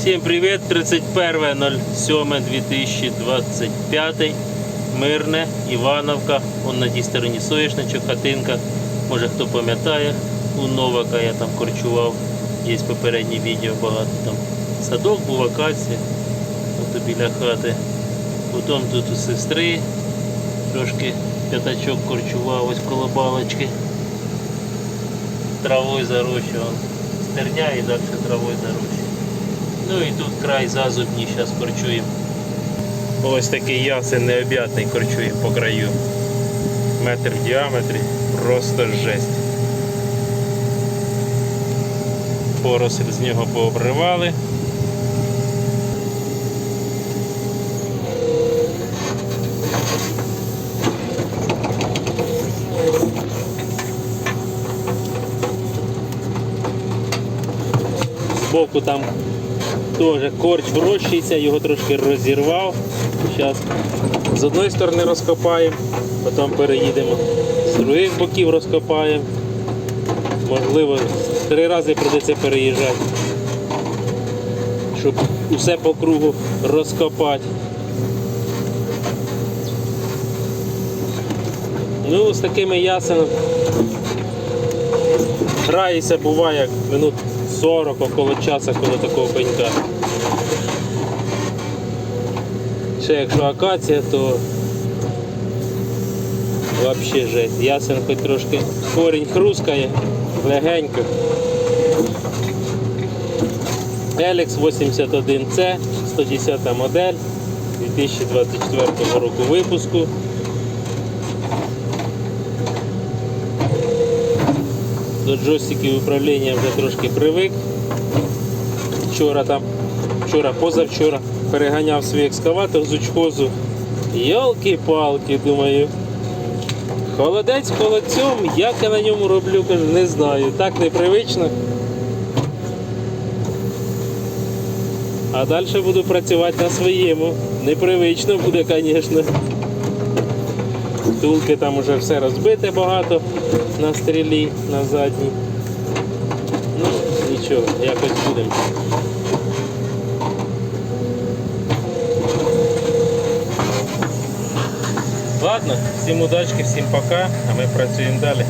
Всім привіт! 31.07.2025. Мирне, Івановка. Он на тій стороні соєшничок, хатинка. Може хто пам'ятає, у Новака я там корчував. Є попереднє відео багато там. Садок був акація. Ото біля хати. Потім тут у сестри трошки п'ятачок корчував ось коло балочки. Травою зарощував. Стерня і далі травою зарощував. Ну і тут край зазубні, зараз корчуємо. Ось такий ясен необ'ятний корчуємо по краю. Метр в діаметрі, просто жесть. Поросль з нього пообривали. Збоку там теж корч врощується, його трошки розірвав. Зараз з одної сторони розкопаємо, потім переїдемо, з других боків розкопаємо. Можливо, три рази прийдеться переїжджати, щоб усе по кругу розкопати. Ну, з такими ясенами грається буває як минут 40 около часу коло такого пенька. Ще якщо акація, то взагалі жесть. Ясен трошки корінь хрускає, легенько. Елікс 81C, 110 модель 2024 року випуску. До джойстиків управління вже трошки привик. Вчора там, вчора, позавчора переганяв свій екскаватор з учхозу. Йолки-палки, думаю. Холодець холодцем, як я на ньому роблю, кажу, не знаю. Так непривично. А далі буду працювати на своєму. Непривично буде, звісно. Втулки там уже все розбите багато на стрілі, на задній. Ну, нічого, якось будемо. Ладно, всім удачки, всім пока, а ми працюємо далі.